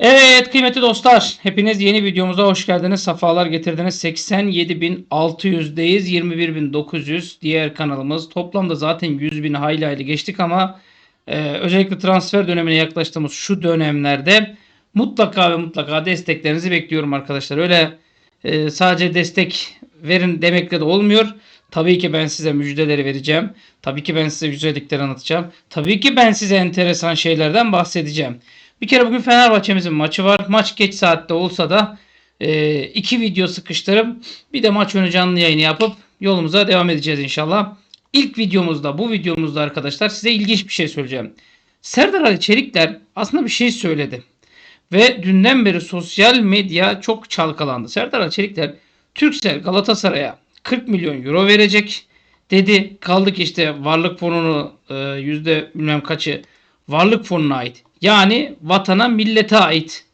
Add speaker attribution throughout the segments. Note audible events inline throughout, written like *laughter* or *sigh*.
Speaker 1: Evet kıymetli dostlar hepiniz yeni videomuza hoş geldiniz. Safalar getirdiniz. 87.600'deyiz. 21.900 diğer kanalımız. Toplamda zaten 100.000 hayli hayli geçtik ama e, özellikle transfer dönemine yaklaştığımız şu dönemlerde mutlaka ve mutlaka desteklerinizi bekliyorum arkadaşlar. Öyle e, sadece destek verin demekle de olmuyor. Tabii ki ben size müjdeleri vereceğim. Tabii ki ben size güzellikleri anlatacağım. Tabii ki ben size enteresan şeylerden bahsedeceğim. Bir kere bugün Fenerbahçe'mizin maçı var. Maç geç saatte olsa da e, iki video sıkıştırıp bir de maç önü canlı yayını yapıp yolumuza devam edeceğiz inşallah. İlk videomuzda bu videomuzda arkadaşlar size ilginç bir şey söyleyeceğim. Serdar Ali Çelikler aslında bir şey söyledi. Ve dünden beri sosyal medya çok çalkalandı. Serdar Ali Çelikler Türksel Galatasaray'a 40 milyon euro verecek dedi. Kaldık işte varlık fonunu e, yüzde bilmem kaçı varlık fonuna ait. Yani vatana millete ait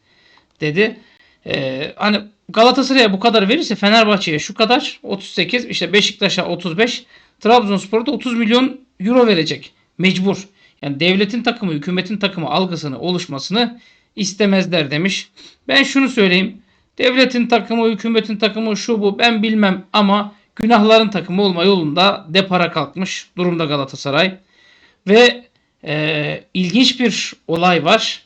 Speaker 1: dedi. Ee, hani Galatasaray'a bu kadar verirse Fenerbahçe'ye şu kadar 38 işte Beşiktaş'a 35 Trabzonspor'a da 30 milyon euro verecek. Mecbur. Yani devletin takımı, hükümetin takımı algısını oluşmasını istemezler demiş. Ben şunu söyleyeyim. Devletin takımı, hükümetin takımı şu bu ben bilmem ama günahların takımı olma yolunda depara kalkmış durumda Galatasaray. Ve e, ilginç bir olay var.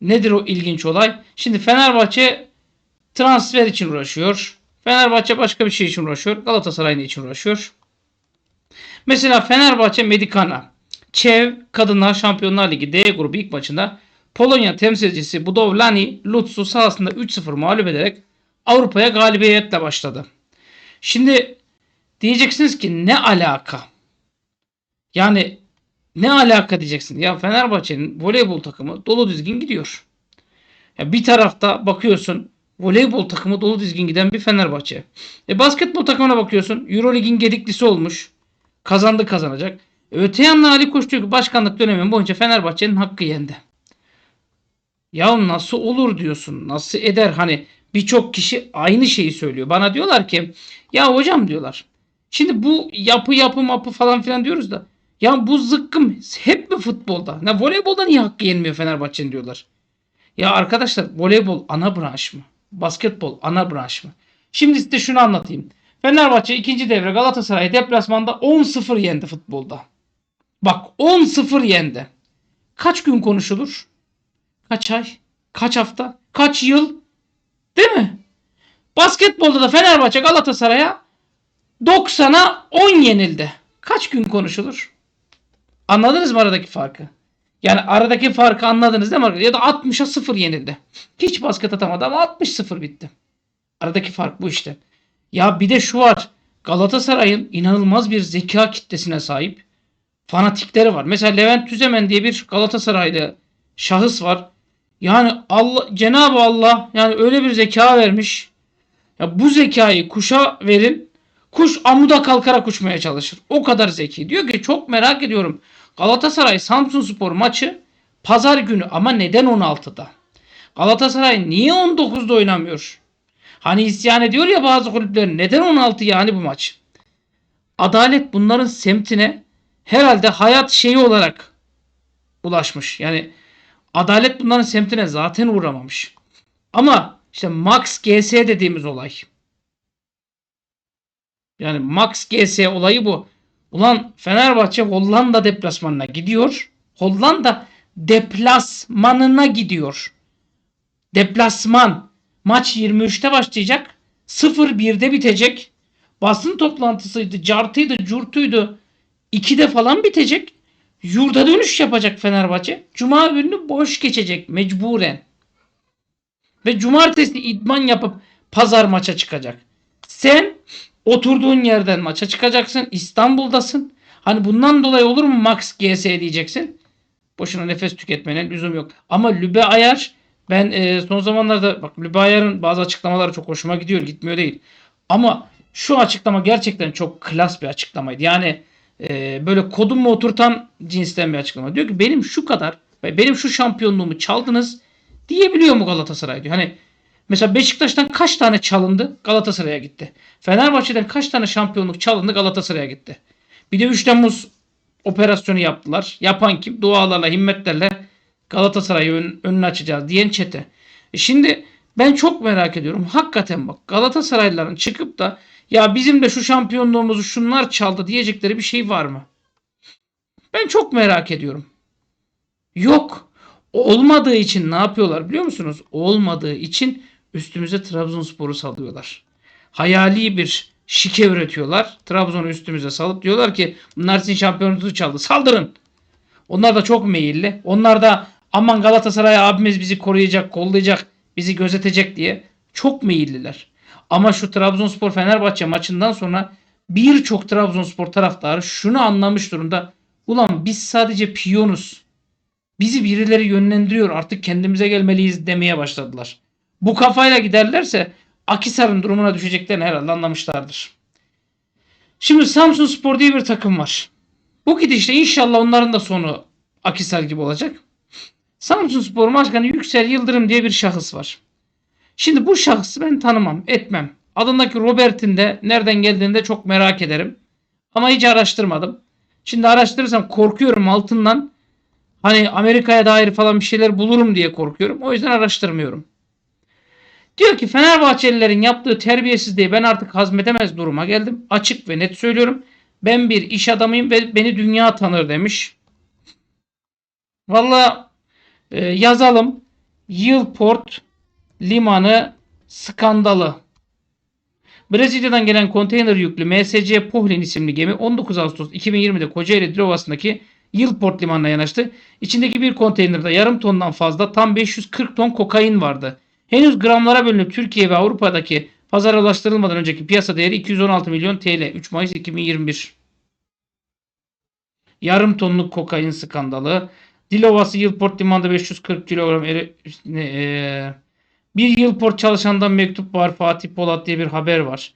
Speaker 1: Nedir o ilginç olay? Şimdi Fenerbahçe transfer için uğraşıyor. Fenerbahçe başka bir şey için uğraşıyor. Galatasaray için uğraşıyor? Mesela Fenerbahçe Medikana. Çev Kadınlar Şampiyonlar Ligi D grubu ilk maçında Polonya temsilcisi Budowlani Lutz'u sahasında 3-0 mağlup ederek Avrupa'ya galibiyetle başladı. Şimdi diyeceksiniz ki ne alaka? Yani ne alaka diyeceksin. Ya Fenerbahçe'nin voleybol takımı dolu dizgin gidiyor. Ya bir tarafta bakıyorsun voleybol takımı dolu dizgin giden bir Fenerbahçe. E basketbol takımına bakıyorsun Eurolig'in gediklisi olmuş. Kazandı kazanacak. E, öte yandan Ali Koç diyor ki başkanlık dönemi boyunca Fenerbahçe'nin hakkı yendi. Ya nasıl olur diyorsun. Nasıl eder hani birçok kişi aynı şeyi söylüyor. Bana diyorlar ki ya hocam diyorlar. Şimdi bu yapı yapı mapı falan filan diyoruz da ya bu zıkkım hep mi futbolda? Ne voleybolda niye hakkı yenmiyor Fenerbahçe'nin diyorlar. Ya arkadaşlar voleybol ana branş mı? Basketbol ana branş mı? Şimdi size şunu anlatayım. Fenerbahçe ikinci devre Galatasaray deplasmanda 10-0 yendi futbolda. Bak 10-0 yendi. Kaç gün konuşulur? Kaç ay? Kaç hafta? Kaç yıl? Değil mi? Basketbolda da Fenerbahçe Galatasaray'a 90'a 10 yenildi. Kaç gün konuşulur? Anladınız mı aradaki farkı? Yani aradaki farkı anladınız değil mi? Ya da 60'a 0 yenildi. Hiç basket atamadı ama 60-0 bitti. Aradaki fark bu işte. Ya bir de şu var. Galatasaray'ın inanılmaz bir zeka kitlesine sahip fanatikleri var. Mesela Levent Tüzemen diye bir Galatasaraylı şahıs var. Yani Allah Cenab-ı Allah yani öyle bir zeka vermiş. Ya bu zekayı kuşa verin. Kuş amuda kalkarak uçmaya çalışır. O kadar zeki. Diyor ki çok merak ediyorum. Galatasaray Samsun Spor maçı pazar günü ama neden 16'da? Galatasaray niye 19'da oynamıyor? Hani isyan ediyor ya bazı kulüpler neden 16 yani bu maç? Adalet bunların semtine herhalde hayat şeyi olarak ulaşmış. Yani adalet bunların semtine zaten uğramamış. Ama işte Max GS dediğimiz olay. Yani Max GS olayı bu. Ulan Fenerbahçe Hollanda deplasmanına gidiyor. Hollanda deplasmanına gidiyor. Deplasman. Maç 23'te başlayacak. 0-1'de bitecek. Basın toplantısıydı, cartıydı, curtuydu. 2'de falan bitecek. Yurda dönüş yapacak Fenerbahçe. Cuma gününü boş geçecek mecburen. Ve cumartesi idman yapıp pazar maça çıkacak. Sen Oturduğun yerden maça çıkacaksın. İstanbul'dasın. Hani bundan dolayı olur mu Max GS diyeceksin. Boşuna nefes tüketmene lüzum yok. Ama Lübe Ayar ben e, son zamanlarda bak Lübe Ayar'ın bazı açıklamaları çok hoşuma gidiyor. Gitmiyor değil. Ama şu açıklama gerçekten çok klas bir açıklamaydı. Yani e, böyle kodumu oturtan cinsten bir açıklama. Diyor ki benim şu kadar benim şu şampiyonluğumu çaldınız diyebiliyor mu Galatasaray diyor. Hani Mesela Beşiktaş'tan kaç tane çalındı? Galatasaray'a gitti. Fenerbahçe'den kaç tane şampiyonluk çalındı? Galatasaray'a gitti. Bir de 3 Temmuz operasyonu yaptılar. Yapan kim? Dualarla, himmetlerle Galatasaray'ı ön, önünü açacağız diyen çete. E Şimdi ben çok merak ediyorum. Hakikaten bak Galatasaraylıların çıkıp da ya bizim de şu şampiyonluğumuzu şunlar çaldı diyecekleri bir şey var mı? Ben çok merak ediyorum. Yok. Olmadığı için ne yapıyorlar biliyor musunuz? Olmadığı için üstümüze Trabzonspor'u salıyorlar. Hayali bir şike üretiyorlar. Trabzon'u üstümüze salıp diyorlar ki bunlar sizin şampiyonunuzu çaldı. Saldırın. Onlar da çok meyilli. Onlar da aman Galatasaray abimiz bizi koruyacak, kollayacak, bizi gözetecek diye çok meyilliler. Ama şu Trabzonspor Fenerbahçe maçından sonra birçok Trabzonspor taraftarı şunu anlamış durumda. Ulan biz sadece piyonuz. Bizi birileri yönlendiriyor artık kendimize gelmeliyiz demeye başladılar. Bu kafayla giderlerse Akisar'ın durumuna düşeceklerini herhalde anlamışlardır. Şimdi Samsun Spor diye bir takım var. Bu gidişle inşallah onların da sonu Akisar gibi olacak. Samsun Spor Başkanı Yüksel Yıldırım diye bir şahıs var. Şimdi bu şahsı ben tanımam, etmem. Adındaki Robert'in de nereden geldiğini de çok merak ederim. Ama hiç araştırmadım. Şimdi araştırırsam korkuyorum altından. Hani Amerika'ya dair falan bir şeyler bulurum diye korkuyorum. O yüzden araştırmıyorum. Diyor ki Fenerbahçelilerin yaptığı terbiyesizliği ben artık hazmedemez duruma geldim. Açık ve net söylüyorum. Ben bir iş adamıyım ve beni dünya tanır demiş. Valla e, yazalım. Yılport limanı skandalı. Brezilya'dan gelen konteyner yüklü MSC Pohlin isimli gemi 19 Ağustos 2020'de Kocaeli Dilovası'ndaki Yılport limanına yanaştı. İçindeki bir konteynerde yarım tondan fazla tam 540 ton kokain vardı. Henüz gramlara bölünüp Türkiye ve Avrupa'daki pazara ulaştırılmadan önceki piyasa değeri 216 milyon TL. 3 Mayıs 2021. Yarım tonluk kokain skandalı. Dilovası Yılport limanında 540 kilogram eri- e, bir Yılport çalışandan mektup var. Fatih Polat diye bir haber var.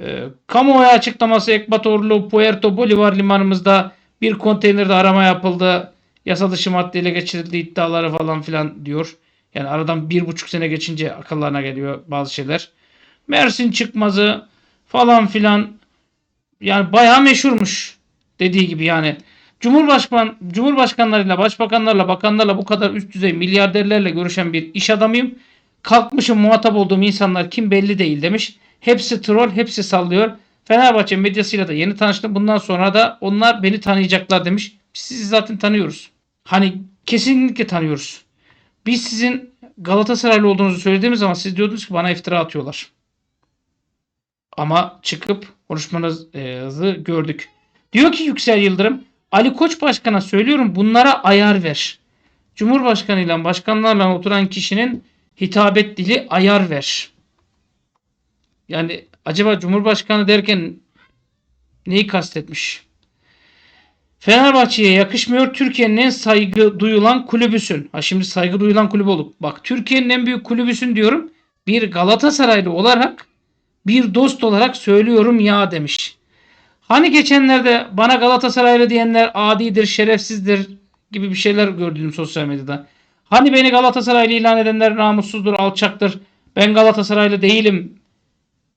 Speaker 1: E, kamuoyu açıklaması Ekvatorlu Puerto Bolivar limanımızda bir konteynerde arama yapıldı. Yasa dışı maddeyle geçirildi iddiaları falan filan diyor. Yani aradan bir buçuk sene geçince akıllarına geliyor bazı şeyler. Mersin çıkmazı falan filan yani bayağı meşhurmuş dediği gibi yani. Cumhurbaşkan Cumhurbaşkanlarıyla, başbakanlarla, bakanlarla bu kadar üst düzey milyarderlerle görüşen bir iş adamıyım. Kalkmışım muhatap olduğum insanlar kim belli değil demiş. Hepsi troll, hepsi sallıyor. Fenerbahçe medyasıyla da yeni tanıştım. Bundan sonra da onlar beni tanıyacaklar demiş. Sizi zaten tanıyoruz. Hani kesinlikle tanıyoruz. Biz sizin Galatasaraylı olduğunuzu söylediğimiz zaman siz diyordunuz ki bana iftira atıyorlar. Ama çıkıp konuşmanızı gördük. Diyor ki Yüksel Yıldırım Ali Koç Başkan'a söylüyorum bunlara ayar ver. Cumhurbaşkanıyla başkanlarla oturan kişinin hitabet dili ayar ver. Yani acaba Cumhurbaşkanı derken neyi kastetmiş? Fenerbahçe'ye yakışmıyor. Türkiye'nin en saygı duyulan kulübüsün. Ha şimdi saygı duyulan kulübü olup. Bak Türkiye'nin en büyük kulübüsün diyorum. Bir Galatasaraylı olarak bir dost olarak söylüyorum ya demiş. Hani geçenlerde bana Galatasaraylı diyenler adidir, şerefsizdir gibi bir şeyler gördüm sosyal medyada. Hani beni Galatasaraylı ilan edenler namussuzdur, alçaktır. Ben Galatasaraylı değilim.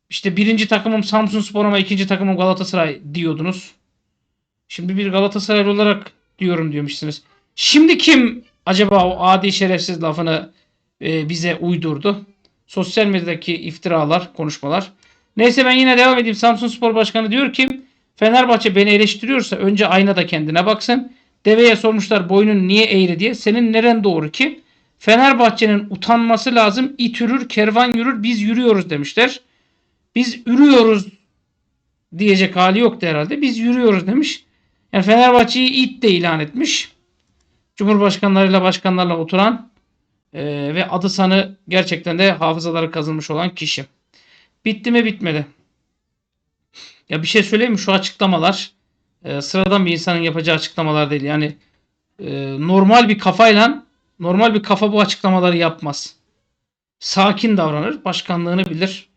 Speaker 1: İşte birinci takımım Samsun Spor ama ikinci takımım Galatasaray diyordunuz. Şimdi bir Galatasaraylı olarak diyorum diyormuşsunuz. Şimdi kim acaba o adi şerefsiz lafını e, bize uydurdu? Sosyal medyadaki iftiralar, konuşmalar. Neyse ben yine devam edeyim. Samsun Spor Başkanı diyor ki Fenerbahçe beni eleştiriyorsa önce aynada kendine baksın. Deveye sormuşlar boynun niye eğri diye. Senin neren doğru ki? Fenerbahçe'nin utanması lazım. İt yürür, kervan yürür, biz yürüyoruz demişler. Biz ürüyoruz diyecek hali yoktu herhalde. Biz yürüyoruz demiş. Yani Fenerbahçe'yi it de ilan etmiş. Cumhurbaşkanlarıyla başkanlarla oturan e, ve adı sanı gerçekten de hafızaları kazınmış olan kişi. Bitti mi bitmedi. Ya bir şey söyleyeyim mi? Şu açıklamalar e, sıradan bir insanın yapacağı açıklamalar değil. Yani e, normal bir kafayla normal bir kafa bu açıklamaları yapmaz. Sakin davranır. Başkanlığını bilir.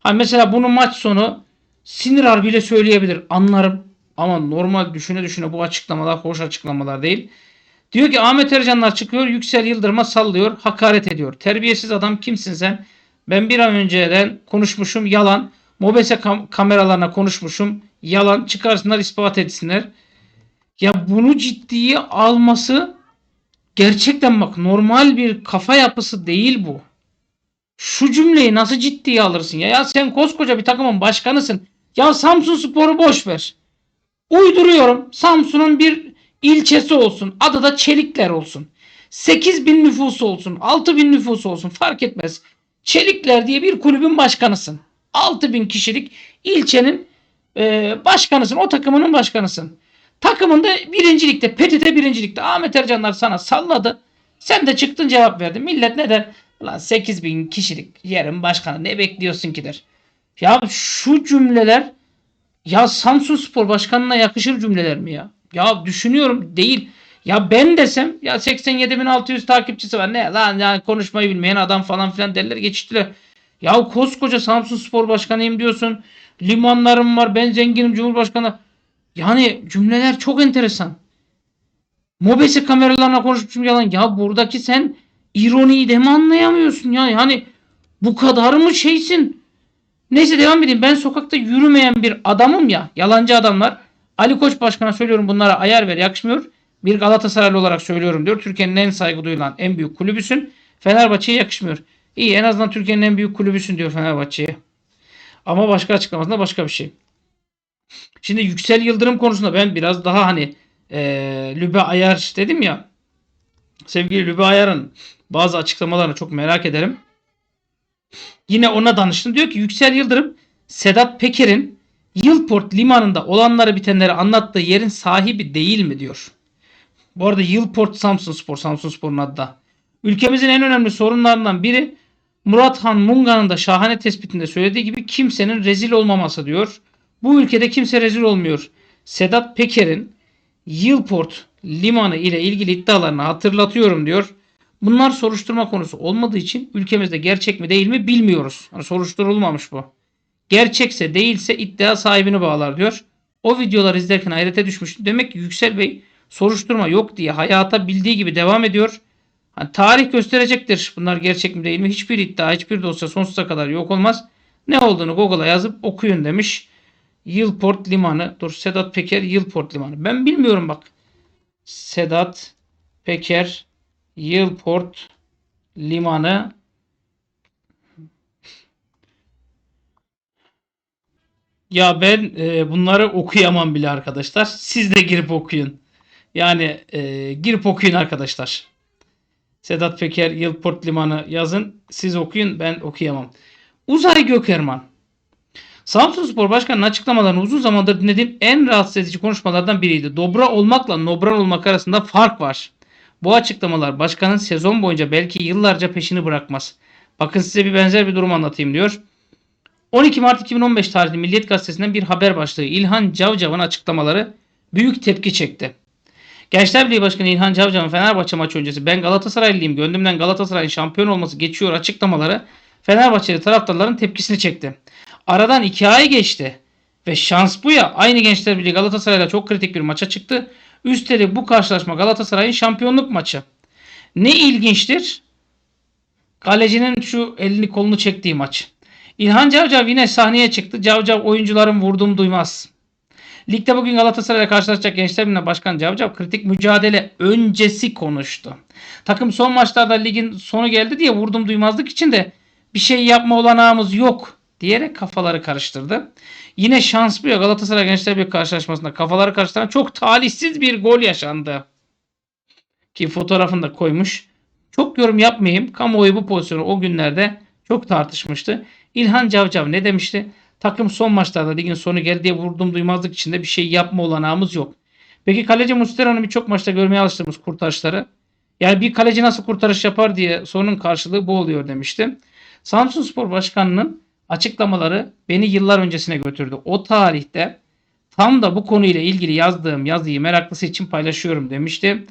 Speaker 1: Ha mesela bunu maç sonu sinir harbiyle söyleyebilir. Anlarım. Ama normal düşüne düşüne bu açıklamalar hoş açıklamalar değil. Diyor ki Ahmet Ercanlar çıkıyor Yüksel Yıldırım'a sallıyor hakaret ediyor. Terbiyesiz adam kimsin sen? Ben bir an önceden konuşmuşum yalan. Mobese kam- kameralarına konuşmuşum yalan. Çıkarsınlar ispat etsinler. Ya bunu ciddiye alması gerçekten bak normal bir kafa yapısı değil bu. Şu cümleyi nasıl ciddiye alırsın ya? Ya sen koskoca bir takımın başkanısın. Ya Samsun Spor'u boş ver. Uyduruyorum. Samsun'un bir ilçesi olsun. Adı da Çelikler olsun. 8 bin nüfusu olsun. 6 bin nüfusu olsun. Fark etmez. Çelikler diye bir kulübün başkanısın. 6 bin kişilik ilçenin e, başkanısın. O takımının başkanısın. Takımında birincilikte, PTT birincilikte. Ahmet Ercanlar sana salladı. Sen de çıktın cevap verdin. Millet ne der? Ulan 8 bin kişilik yerin başkanı ne bekliyorsun ki der. Ya şu cümleler ya Samsun Spor Başkanı'na yakışır cümleler mi ya? Ya düşünüyorum değil. Ya ben desem ya 87.600 takipçisi var. Ne lan yani konuşmayı bilmeyen adam falan filan derler geçiştiler. Ya koskoca Samsun Spor Başkanıyım diyorsun. Limanlarım var. Ben zenginim Cumhurbaşkanı. Yani cümleler çok enteresan. Mobese kameralarına konuşmuşum yalan. Ya buradaki sen ironiyi de mi anlayamıyorsun ya? Yani bu kadar mı şeysin? Neyse devam edeyim. Ben sokakta yürümeyen bir adamım ya. Yalancı adamlar. Ali Koç Başkan'a söylüyorum bunlara ayar ver yakışmıyor. Bir Galatasaraylı olarak söylüyorum diyor. Türkiye'nin en saygı duyulan en büyük kulübüsün. Fenerbahçe'ye yakışmıyor. İyi en azından Türkiye'nin en büyük kulübüsün diyor Fenerbahçe'ye. Ama başka açıklamasında başka bir şey. Şimdi Yüksel Yıldırım konusunda ben biraz daha hani e, Lübe Ayar dedim ya. Sevgili Lübe Ayar'ın bazı açıklamalarını çok merak ederim. Yine ona danıştım. Diyor ki Yüksel Yıldırım Sedat Peker'in Yılport limanında olanları bitenleri anlattığı yerin sahibi değil mi diyor. Bu arada Yılport Samsun Spor, Samsun Spor'un adı da. Ülkemizin en önemli sorunlarından biri Murat Han Munga'nın da şahane tespitinde söylediği gibi kimsenin rezil olmaması diyor. Bu ülkede kimse rezil olmuyor. Sedat Peker'in Yılport limanı ile ilgili iddialarını hatırlatıyorum diyor. Bunlar soruşturma konusu olmadığı için ülkemizde gerçek mi değil mi bilmiyoruz. Yani soruşturulmamış bu. Gerçekse değilse iddia sahibini bağlar diyor. O videoları izlerken hayrete düşmüştüm. Demek ki Yüksel Bey soruşturma yok diye hayata bildiği gibi devam ediyor. Hani tarih gösterecektir bunlar gerçek mi değil mi? Hiçbir iddia, hiçbir dosya sonsuza kadar yok olmaz. Ne olduğunu Google'a yazıp okuyun demiş. Yılport Limanı. Dur Sedat Peker Yılport Limanı. Ben bilmiyorum bak. Sedat Peker Yılport Limanı Ya ben e, bunları okuyamam bile arkadaşlar. Siz de girip okuyun. Yani e, girip okuyun arkadaşlar. Sedat Peker Yılport Limanı yazın. Siz okuyun ben okuyamam. Uzay Gökerman. Samsun Spor Başkanı'nın açıklamalarını uzun zamandır dinlediğim en rahatsız edici konuşmalardan biriydi. Dobra olmakla nobran olmak arasında fark var. Bu açıklamalar başkanın sezon boyunca belki yıllarca peşini bırakmaz. Bakın size bir benzer bir durum anlatayım diyor. 12 Mart 2015 tarihli Milliyet Gazetesi'nden bir haber başlığı İlhan Cavcav'ın açıklamaları büyük tepki çekti. Gençler Birliği Başkanı İlhan Cavcav'ın Fenerbahçe maçı öncesi ben Galatasaraylıyım gönlümden Galatasaray'ın şampiyon olması geçiyor açıklamaları Fenerbahçeli taraftarların tepkisini çekti. Aradan 2 ay geçti ve şans bu ya aynı Gençler Birliği Galatasaray'la çok kritik bir maça çıktı. Üstelik bu karşılaşma Galatasaray'ın şampiyonluk maçı. Ne ilginçtir? Kalecinin şu elini kolunu çektiği maç. İlhan Cavcav yine sahneye çıktı. Cavcav oyuncuların vurduğum duymaz. Ligde bugün Galatasaray'la karşılaşacak Gençler Birliği Başkanı Cavcav kritik mücadele öncesi konuştu. Takım son maçlarda ligin sonu geldi diye vurdum duymazlık için de bir şey yapma olanağımız yok diyerek kafaları karıştırdı. Yine şans ya Galatasaray Gençler Birliği karşılaşmasında kafaları karıştıran çok talihsiz bir gol yaşandı. Ki fotoğrafını da koymuş. Çok yorum yapmayayım. Kamuoyu bu pozisyonu o günlerde çok tartışmıştı. İlhan Cavcav ne demişti? Takım son maçlarda ligin sonu geldi diye vurdum duymazlık içinde bir şey yapma olanağımız yok. Peki kaleci Mustera'nın birçok maçta görmeye alıştığımız kurtarışları. Yani bir kaleci nasıl kurtarış yapar diye sorunun karşılığı bu oluyor demişti. Samsun Spor Başkanı'nın açıklamaları beni yıllar öncesine götürdü. O tarihte tam da bu konuyla ilgili yazdığım yazıyı meraklısı için paylaşıyorum demişti.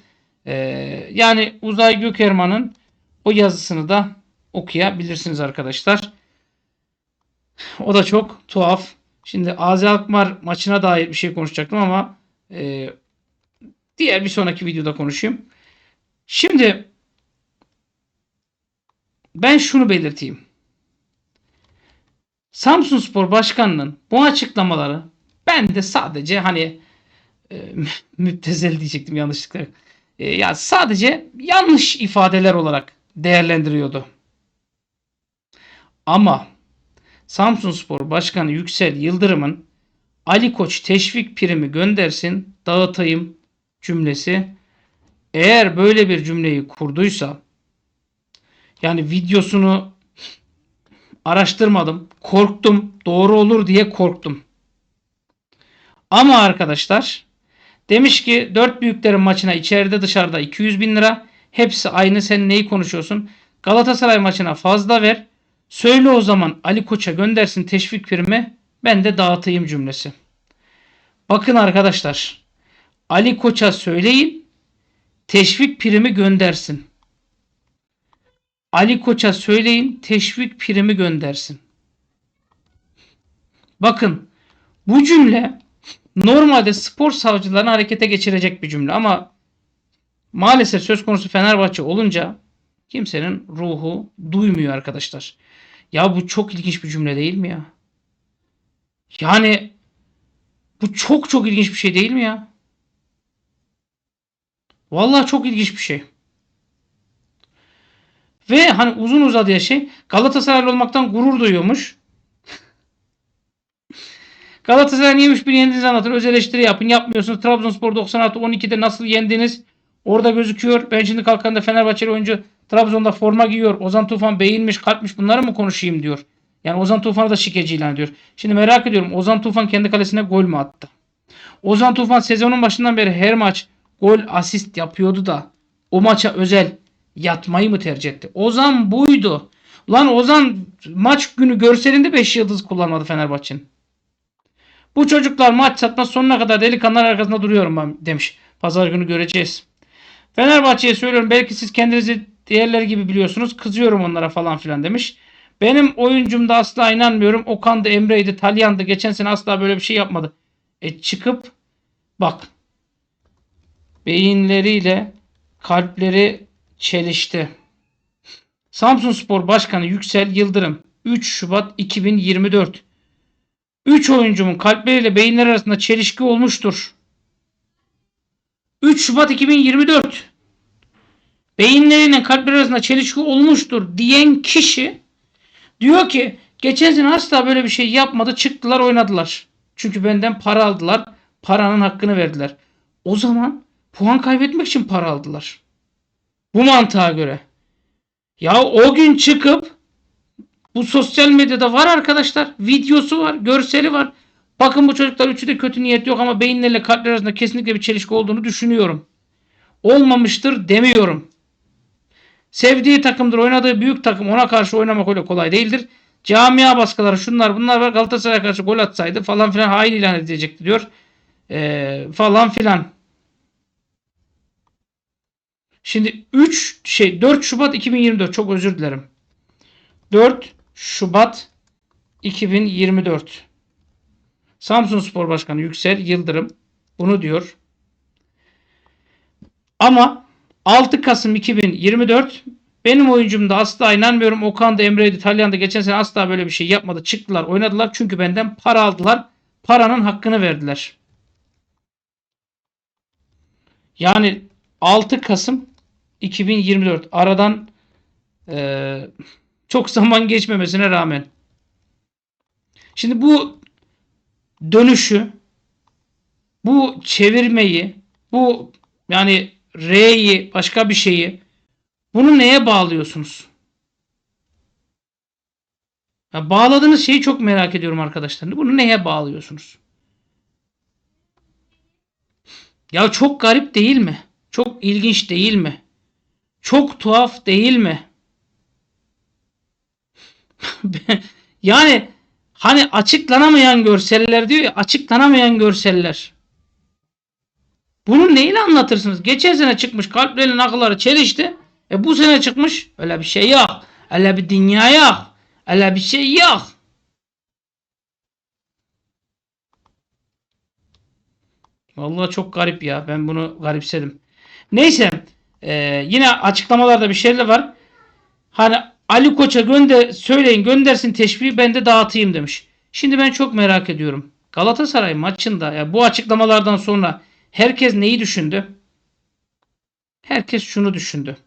Speaker 1: Ee, yani Uzay Gökerman'ın o yazısını da okuyabilirsiniz arkadaşlar. O da çok tuhaf. Şimdi Azi Alkmaar maçına dair bir şey konuşacaktım ama e, diğer bir sonraki videoda konuşayım. Şimdi ben şunu belirteyim. Samsun Spor Başkanı'nın bu açıklamaları ben de sadece hani e, *laughs* müptezel diyecektim yanlışlıkla. E, ya sadece yanlış ifadeler olarak değerlendiriyordu. Ama Samsunspor Başkanı Yüksel Yıldırım'ın Ali Koç teşvik primi göndersin dağıtayım cümlesi eğer böyle bir cümleyi kurduysa yani videosunu araştırmadım. Korktum. Doğru olur diye korktum. Ama arkadaşlar demiş ki 4 büyüklerin maçına içeride dışarıda 200 bin lira. Hepsi aynı. Sen neyi konuşuyorsun? Galatasaray maçına fazla ver. Söyle o zaman Ali Koç'a göndersin teşvik primi. Ben de dağıtayım cümlesi. Bakın arkadaşlar. Ali Koç'a söyleyin. Teşvik primi göndersin. Ali Koç'a söyleyin teşvik primi göndersin. Bakın bu cümle normalde spor savcılarını harekete geçirecek bir cümle ama maalesef söz konusu Fenerbahçe olunca kimsenin ruhu duymuyor arkadaşlar. Ya bu çok ilginç bir cümle değil mi ya? Yani bu çok çok ilginç bir şey değil mi ya? Vallahi çok ilginç bir şey. Ve hani uzun uzadıya şey Galatasaraylı olmaktan gurur duyuyormuş. *laughs* Galatasaray niye 3-1 yendiğinizi anlatın. Öz eleştiri yapın. Yapmıyorsunuz. Trabzonspor 96 12'de nasıl yendiniz? Orada gözüküyor. Ben şimdi kalkanda Fenerbahçeli oyuncu Trabzon'da forma giyiyor. Ozan Tufan beyinmiş, kalpmiş bunları mı konuşayım diyor. Yani Ozan Tufan'ı da şikeci ilan ediyor. Şimdi merak ediyorum. Ozan Tufan kendi kalesine gol mü attı? Ozan Tufan sezonun başından beri her maç gol asist yapıyordu da o maça özel yatmayı mı tercih etti? Ozan buydu. Lan Ozan maç günü görselinde 5 yıldız kullanmadı Fenerbahçe'nin. Bu çocuklar maç satmaz sonuna kadar delikanlılar arkasında duruyorum ben demiş. Pazar günü göreceğiz. Fenerbahçe'ye söylüyorum belki siz kendinizi diğerleri gibi biliyorsunuz. Kızıyorum onlara falan filan demiş. Benim oyuncumda asla inanmıyorum. Okan'dı, Emre'ydi, Talyan'dı. Geçen sene asla böyle bir şey yapmadı. E çıkıp bak beyinleriyle kalpleri çelişti. Samsun Spor Başkanı Yüksel Yıldırım 3 Şubat 2024 3 oyuncumun kalpleriyle beyinler arasında çelişki olmuştur. 3 Şubat 2024 beyinlerinin kalpleri arasında çelişki olmuştur diyen kişi diyor ki geçen sene asla böyle bir şey yapmadı çıktılar oynadılar. Çünkü benden para aldılar. Paranın hakkını verdiler. O zaman puan kaybetmek için para aldılar. Bu mantığa göre. Ya o gün çıkıp bu sosyal medyada var arkadaşlar. Videosu var, görseli var. Bakın bu çocuklar üçü de kötü niyet yok ama beyinlerle kalpler arasında kesinlikle bir çelişki olduğunu düşünüyorum. Olmamıştır demiyorum. Sevdiği takımdır, oynadığı büyük takım ona karşı oynamak öyle kolay değildir. Camia baskıları şunlar bunlar var. Galatasaray'a karşı gol atsaydı falan filan hain ilan edecekti diyor. Ee, falan filan. Şimdi 3 şey 4 Şubat 2024 çok özür dilerim. 4 Şubat 2024. Samsun Spor Başkanı Yüksel Yıldırım bunu diyor. Ama 6 Kasım 2024 benim oyuncumda asla inanmıyorum. Okan da Emre'ydi İtalyan'da geçen sene asla böyle bir şey yapmadı. Çıktılar oynadılar çünkü benden para aldılar. Paranın hakkını verdiler. Yani 6 Kasım 2024 aradan e, çok *laughs* zaman geçmemesine rağmen. Şimdi bu dönüşü bu çevirmeyi bu yani R'yi başka bir şeyi bunu neye bağlıyorsunuz? Ya bağladığınız şeyi çok merak ediyorum arkadaşlar. Bunu neye bağlıyorsunuz? Ya çok garip değil mi? Çok ilginç değil mi? Çok tuhaf değil mi? *laughs* yani hani açıklanamayan görseller diyor ya açıklanamayan görseller. Bunu neyle anlatırsınız? Geçen sene çıkmış kalplerin akılları çelişti. E bu sene çıkmış öyle bir şey yok. Öyle bir dünya yok. Öyle bir şey yok. Vallahi çok garip ya. Ben bunu garipsedim. Neyse. E, yine açıklamalarda bir şeyler var. Hani Ali Koç'a gönder söyleyin göndersin teşviği ben de dağıtayım demiş. Şimdi ben çok merak ediyorum. Galatasaray maçında ya bu açıklamalardan sonra herkes neyi düşündü? Herkes şunu düşündü.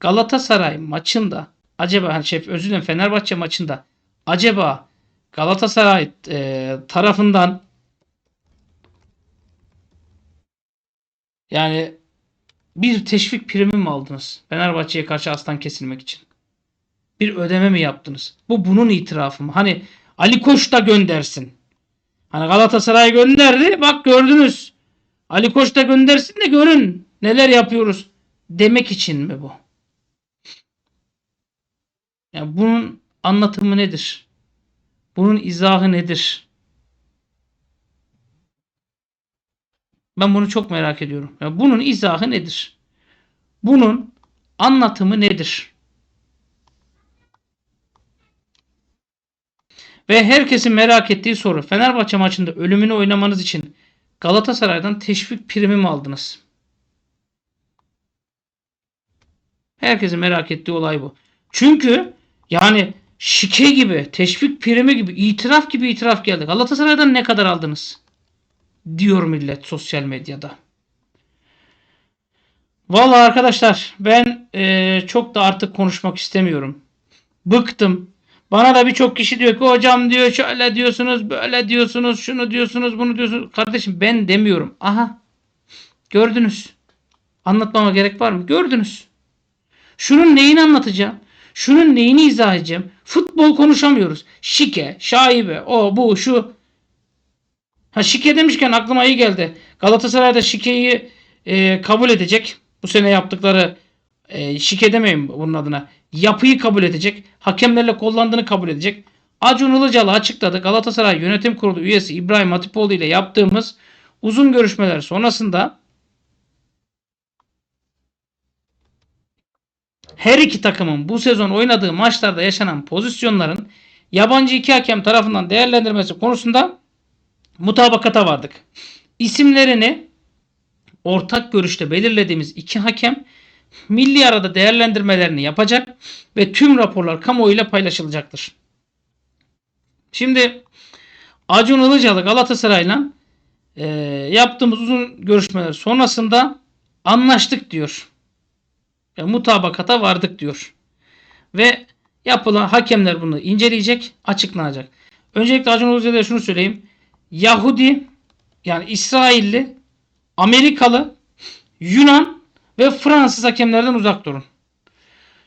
Speaker 1: Galatasaray maçında acaba hani şey özür dilerim Fenerbahçe maçında acaba Galatasaray e, tarafından yani bir teşvik primi mi aldınız? Fenerbahçe'ye karşı aslan kesilmek için. Bir ödeme mi yaptınız? Bu bunun itirafı mı? Hani Ali Koç da göndersin. Hani Galatasaray gönderdi. Bak gördünüz. Ali Koç da göndersin de görün. Neler yapıyoruz. Demek için mi bu? Yani bunun anlatımı nedir? Bunun izahı nedir? Ben bunu çok merak ediyorum. Yani bunun izahı nedir? Bunun anlatımı nedir? Ve herkesin merak ettiği soru. Fenerbahçe maçında ölümünü oynamanız için Galatasaray'dan teşvik primi mi aldınız? Herkesin merak ettiği olay bu. Çünkü yani şike gibi, teşvik primi gibi, itiraf gibi itiraf geldi. Galatasaray'dan ne kadar aldınız? Diyor millet sosyal medyada. Vallahi arkadaşlar ben e, çok da artık konuşmak istemiyorum. Bıktım. Bana da birçok kişi diyor ki hocam diyor şöyle diyorsunuz, böyle diyorsunuz, şunu diyorsunuz, bunu diyorsunuz. Kardeşim ben demiyorum. Aha. Gördünüz. Anlatmama gerek var mı? Gördünüz. Şunun neyini anlatacağım? Şunun neyini izah edeceğim? Futbol konuşamıyoruz. Şike, şaibe, o bu şu. Ha şike demişken aklıma iyi geldi. Galatasaray'da şikeyi e, kabul edecek. Bu sene yaptıkları e, şike demeyin bunun adına. Yapıyı kabul edecek. Hakemlerle kullandığını kabul edecek. Acun Ilıcalı açıkladı. Galatasaray Yönetim Kurulu üyesi İbrahim Hatipoğlu ile yaptığımız uzun görüşmeler sonrasında her iki takımın bu sezon oynadığı maçlarda yaşanan pozisyonların yabancı iki hakem tarafından değerlendirmesi konusunda mutabakata vardık. İsimlerini ortak görüşte belirlediğimiz iki hakem milli arada değerlendirmelerini yapacak ve tüm raporlar kamuoyuyla paylaşılacaktır. Şimdi Acun Ilıcalı Galatasaray'la e, yaptığımız uzun görüşmeler sonrasında anlaştık diyor. E, mutabakata vardık diyor. Ve yapılan hakemler bunu inceleyecek, açıklanacak. Öncelikle Acun Ilıcalı'ya şunu söyleyeyim. Yahudi yani İsrailli, Amerikalı, Yunan ve Fransız hakemlerden uzak durun.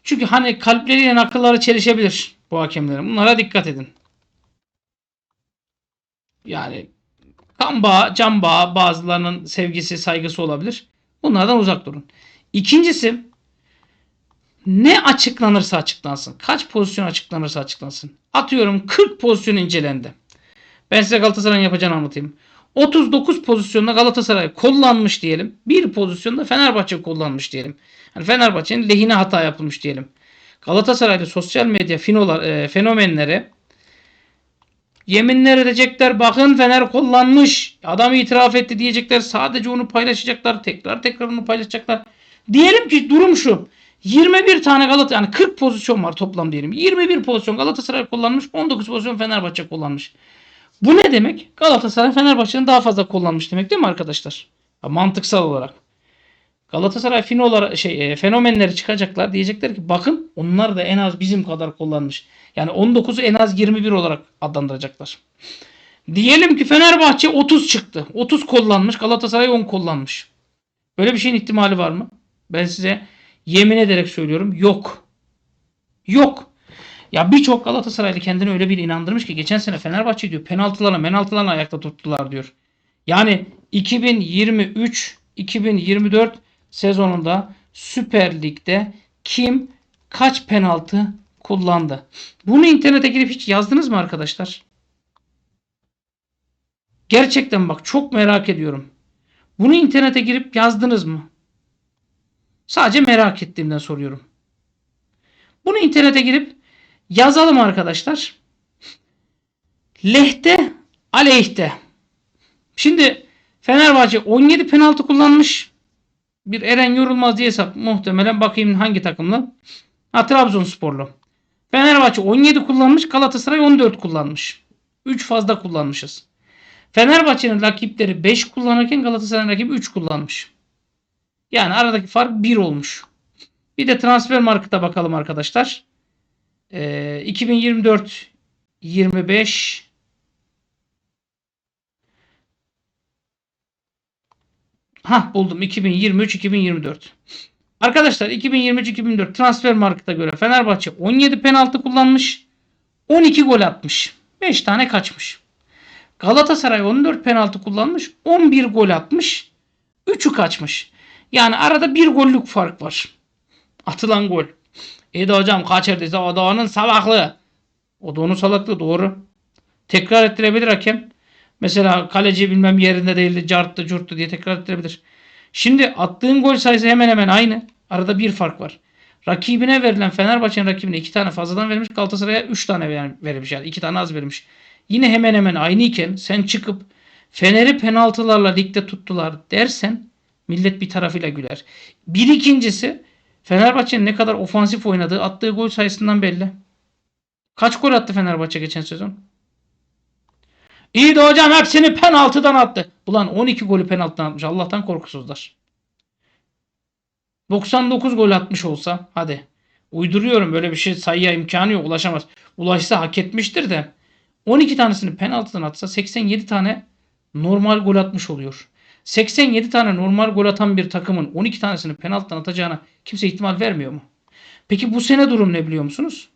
Speaker 1: Çünkü hani kalpleriyle akılları çelişebilir bu hakemlerin. Bunlara dikkat edin. Yani kan bağı, can bağı bazılarının sevgisi, saygısı olabilir. Bunlardan uzak durun. İkincisi ne açıklanırsa açıklansın. Kaç pozisyon açıklanırsa açıklansın. Atıyorum 40 pozisyon incelendi. Ben size Galatasaray'ın yapacağını anlatayım. 39 pozisyonda Galatasaray kullanmış diyelim. Bir pozisyonda Fenerbahçe kullanmış diyelim. Yani Fenerbahçe'nin lehine hata yapılmış diyelim. Galatasaray'da sosyal medya finolar, e, fenomenlere yeminler edecekler. Bakın Fener kullanmış. Adam itiraf etti diyecekler. Sadece onu paylaşacaklar. Tekrar tekrar onu paylaşacaklar. Diyelim ki durum şu. 21 tane Galatasaray yani 40 pozisyon var toplam diyelim. 21 pozisyon Galatasaray kullanmış. 19 pozisyon Fenerbahçe kullanmış. Bu ne demek? Galatasaray Fenerbahçe'nin daha fazla kullanmış demek değil mi arkadaşlar? Ya mantıksal olarak. Galatasaray finolar şey e, fenomenleri çıkacaklar diyecekler ki bakın onlar da en az bizim kadar kullanmış. Yani 19'u en az 21 olarak adlandıracaklar. Diyelim ki Fenerbahçe 30 çıktı. 30 kullanmış. Galatasaray 10 kullanmış. Böyle bir şeyin ihtimali var mı? Ben size yemin ederek söylüyorum. Yok. Yok. Ya birçok Galatasaraylı kendini öyle bir inandırmış ki geçen sene Fenerbahçe diyor penaltılarla menaltılarla ayakta tuttular diyor. Yani 2023 2024 sezonunda Süper Lig'de kim kaç penaltı kullandı? Bunu internete girip hiç yazdınız mı arkadaşlar? Gerçekten bak çok merak ediyorum. Bunu internete girip yazdınız mı? Sadece merak ettiğimden soruyorum. Bunu internete girip yazalım arkadaşlar. Lehte aleyhte. Şimdi Fenerbahçe 17 penaltı kullanmış. Bir Eren Yorulmaz diye hesap muhtemelen bakayım hangi takımlı. Ha Trabzonsporlu. Fenerbahçe 17 kullanmış. Galatasaray 14 kullanmış. 3 fazla kullanmışız. Fenerbahçe'nin rakipleri 5 kullanırken Galatasaray'ın rakibi 3 kullanmış. Yani aradaki fark 1 olmuş. Bir de transfer markete bakalım arkadaşlar. Ee, 2024 25 Ha buldum 2023 2024. Arkadaşlar 2023 2024 transfer markete göre Fenerbahçe 17 penaltı kullanmış. 12 gol atmış. 5 tane kaçmış. Galatasaray 14 penaltı kullanmış. 11 gol atmış. 3'ü kaçmış. Yani arada bir gollük fark var. Atılan gol. İyi de hocam kaçırdıysa o da onun salaklığı. O da onun salaklığı doğru. Tekrar ettirebilir hakem. Mesela kaleci bilmem yerinde değildi, carttı, curttu diye tekrar ettirebilir. Şimdi attığın gol sayısı hemen hemen aynı. Arada bir fark var. Rakibine verilen Fenerbahçe'nin rakibine iki tane fazladan verilmiş. Galatasaray'a üç tane ver- verilmiş. Yani iki tane az verilmiş. Yine hemen hemen aynı iken sen çıkıp Fener'i penaltılarla ligde tuttular dersen millet bir tarafıyla güler. Bir ikincisi Fenerbahçe'nin ne kadar ofansif oynadığı attığı gol sayısından belli. Kaç gol attı Fenerbahçe geçen sezon? İyi de hocam hepsini penaltıdan attı. Ulan 12 golü penaltıdan atmış. Allah'tan korkusuzlar. 99 gol atmış olsa hadi. Uyduruyorum böyle bir şey sayıya imkanı yok ulaşamaz. Ulaşsa hak etmiştir de 12 tanesini penaltıdan atsa 87 tane normal gol atmış oluyor. 87 tane normal gol atan bir takımın 12 tanesini penaltıdan atacağına kimse ihtimal vermiyor mu? Peki bu sene durum ne biliyor musunuz?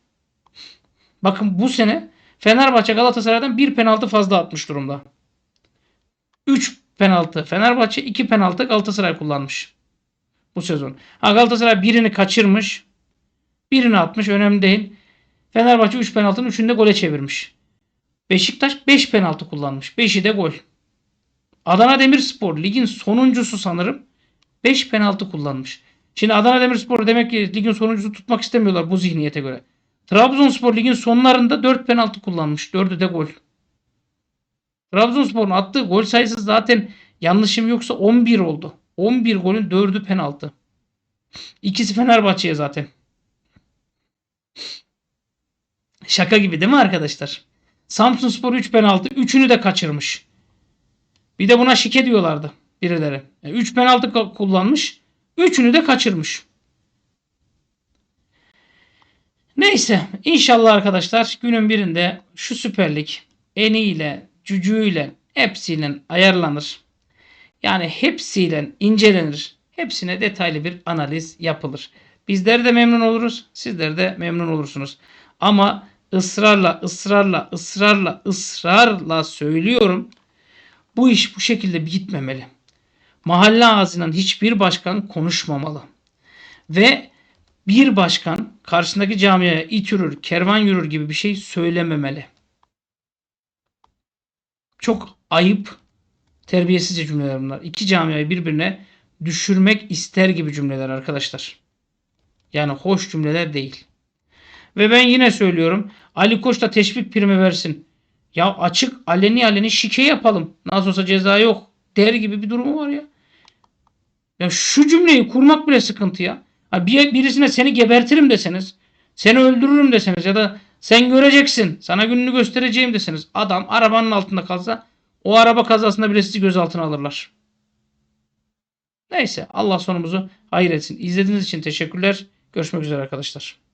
Speaker 1: Bakın bu sene Fenerbahçe Galatasaray'dan bir penaltı fazla atmış durumda. 3 penaltı Fenerbahçe, 2 penaltı Galatasaray kullanmış bu sezon. Ha Galatasaray birini kaçırmış. Birini atmış önemli değil. Fenerbahçe 3 penaltının 3'ünü de gole çevirmiş. Beşiktaş 5 penaltı kullanmış. 5'i de gol. Adana Demirspor ligin sonuncusu sanırım. 5 penaltı kullanmış. Şimdi Adana Demirspor demek ki ligin sonuncusu tutmak istemiyorlar bu zihniyete göre. Trabzonspor ligin sonlarında 4 penaltı kullanmış. 4'ü de gol. Trabzonspor'un attığı gol sayısı zaten yanlışım yoksa 11 oldu. 11 golün 4'ü penaltı. İkisi Fenerbahçe'ye zaten. Şaka gibi değil mi arkadaşlar? Samsunspor 3 penaltı. 3'ünü de kaçırmış. Bir de buna şike diyorlardı birileri. 3 penaltı ka- kullanmış. 3'ünü de kaçırmış. Neyse inşallah arkadaşlar günün birinde şu Süper Lig eniyle, cücüğüyle hepsiyle ayarlanır. Yani hepsiyle incelenir. Hepsine detaylı bir analiz yapılır. Bizler de memnun oluruz. Sizler de memnun olursunuz. Ama ısrarla, ısrarla, ısrarla, ısrarla söylüyorum. Bu iş bu şekilde gitmemeli. Mahalle ağzından hiçbir başkan konuşmamalı. Ve bir başkan karşısındaki camiaya it yürür, kervan yürür gibi bir şey söylememeli. Çok ayıp, terbiyesizce cümleler bunlar. İki camiayı birbirine düşürmek ister gibi cümleler arkadaşlar. Yani hoş cümleler değil. Ve ben yine söylüyorum. Ali Koç da teşvik primi versin. Ya açık aleni aleni şike yapalım. Nasıl olsa ceza yok. Der gibi bir durumu var ya. Ya şu cümleyi kurmak bile sıkıntı ya. Ha bir, birisine seni gebertirim deseniz, seni öldürürüm deseniz ya da sen göreceksin, sana gününü göstereceğim deseniz adam arabanın altında kalsa o araba kazasında bile sizi gözaltına alırlar. Neyse Allah sonumuzu hayır etsin. İzlediğiniz için teşekkürler. Görüşmek üzere arkadaşlar.